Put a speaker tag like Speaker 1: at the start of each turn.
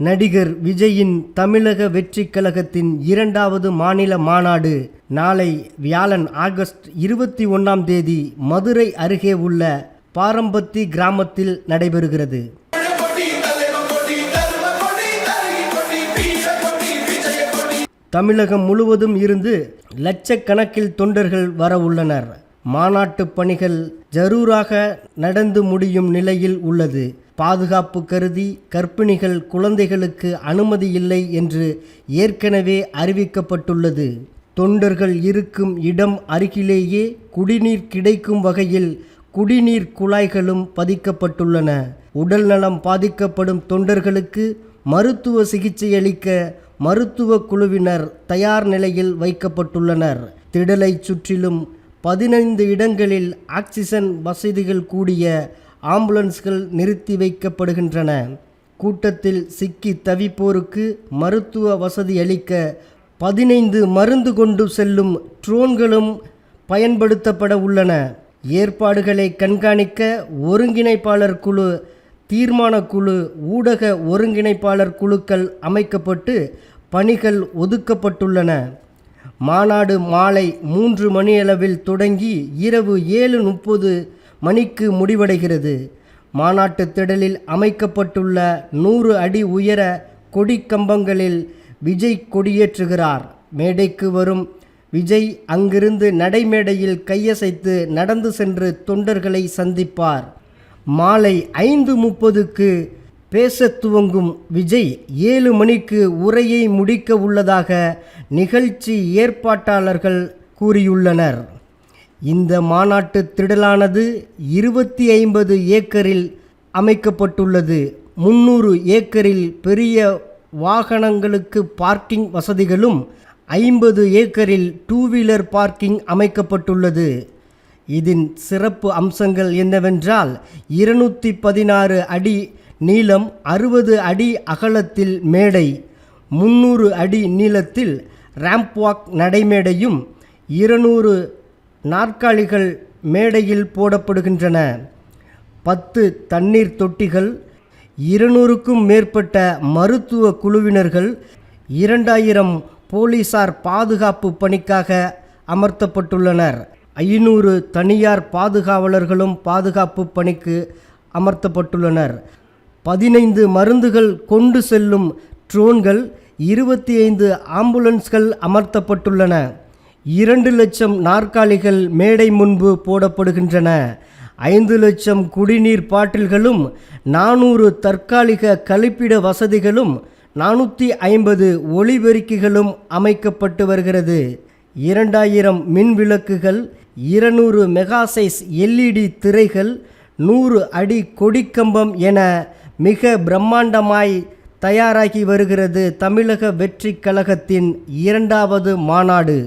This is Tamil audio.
Speaker 1: நடிகர் விஜயின் தமிழக வெற்றிக் கழகத்தின் இரண்டாவது மாநில மாநாடு நாளை வியாழன் ஆகஸ்ட் இருபத்தி ஒன்றாம் தேதி மதுரை அருகே உள்ள பாரம்பத்தி கிராமத்தில் நடைபெறுகிறது. தமிழகம் முழுவதும் இருந்து லட்சக்கணக்கில் தொண்டர்கள் வர உள்ளனர். மாநாட்டு பணிகள் ஜரூராக நடந்து முடியும் நிலையில் உள்ளது. பாதுகாப்பு கருதி கர்ப்பிணிகள் குழந்தைகளுக்கு அனுமதி இல்லை என்று ஏற்கனவே அறிவிக்கப்பட்டுள்ளது. தொண்டர்கள் இருக்கும் இடம் அருகிலேயே குடிநீர் கிடைக்கும் வகையில் குடிநீர் குழாய்களும் பதிக்கப்பட்டுள்ளன. உடல்நலம் பாதிக்கப்படும் தொண்டர்களுக்கு மருத்துவ சிகிச்சை அளிக்க மருத்துவ குழுவினர் தயார் நிலையில் வைக்கப்பட்டுள்ளனர். திடலை சுற்றிலும் பதினைந்து இடங்களில் ஆக்சிஜன் வசதிகள் கூடிய ஆம்புலன்ஸ்கள் நிறுத்தி வைக்கப்படுகின்றன. கூட்டத்தில் சிக்கி தவிப்போருக்கு மருத்துவ வசதி அளிக்க பதினைந்து மருந்து கொண்டு செல்லும் ட்ரோன்களும் பயன்படுத்தப்பட உள்ளன. ஏற்பாடுகளை கண்காணிக்க ஒருங்கிணைப்பாளர் குழு தீர்மான குழு ஊடக ஒருங்கிணைப்பாளர் குழுக்கள் அமைக்கப்பட்டு பணிகள் ஒதுக்கப்பட்டுள்ளன. மாநாடு மாலை மூன்று மணியளவில் தொடங்கி இரவு ஏழு முப்பது மணிக்கு முடிவடைகிறது. மாநாட்டு திடலில் அமைக்கப்பட்டுள்ள நூறு அடி உயர கொடி கம்பங்களில் விஜய் கொடியேற்றுகிறார். மேடைக்கு வரும் விஜய் அங்கிருந்து நடைமேடையில் கையசைத்து நடந்து சென்று தொண்டர்களை சந்திப்பார். மாலை ஐந்து முப்பதுக்கு பேச துவங்கும் விஜய் ஏழு மணிக்கு உரையை முடிக்க உள்ளதாக நிகழ்ச்சி ஏற்பாட்டாளர்கள் கூறியுள்ளனர். இந்த மாநாட்டு திடலானது இருபத்தி ஐம்பது ஏக்கரில் அமைக்கப்பட்டுள்ளது. முந்நூறு ஏக்கரில் பெரிய வாகனங்களுக்கு பார்க்கிங் வசதிகளும் ஐம்பது ஏக்கரில் டூ வீலர் பார்க்கிங் அமைக்கப்பட்டுள்ளது. இதன் சிறப்பு அம்சங்கள் என்னவென்றால் இருநூற்றி பதினாறு அடி நீளம் அறுபது அடி அகலத்தில் மேடை முந்நூறு அடி நீளத்தில் ரேம்ப் வாக் நடைமேடையும் இருநூறு நாற்காலிகள் மேடையில் போடப்படுகின்றன. பத்து தண்ணீர் தொட்டிகள் இருநூறுக்கும் மேற்பட்ட மருத்துவ குழுவினர்கள் இரண்டாயிரம் போலீசார் பாதுகாப்பு பணிக்காக அமர்த்தப்பட்டுள்ளனர். ஐநூறு தனியார் பாதுகாவலர்களும் பாதுகாப்பு பணிக்கு அமர்த்தப்பட்டுள்ளனர். பதினைந்து மருந்துகள் கொண்டு செல்லும் ட்ரோன்கள் இருபத்தி ஐந்து ஆம்புலன்ஸ்கள் அமர்த்தப்பட்டுள்ளன. இரண்டு லட்சம் நாற்காலிகள் மேடை முன்பு போடப்படுகின்றன. ஐந்து லட்சம் குடிநீர் பாட்டில்களும் நானூறு தற்காலிக கழிப்பிட வசதிகளும் நானூற்றி ஐம்பது ஒளிபெருக்கிகளும் அமைக்கப்பட்டு வருகிறது. இரண்டாயிரம் மின் விளக்குகள் இருநூறு மெகாசைஸ் எல்இடி திரைகள் நூறு அடி கொடிக்கம்பம் என மிக பிரம்மாண்டமாய் தயாராகி வருகிறது தமிழக வெற்றி கழகத்தின் இரண்டாவது மாநாடு.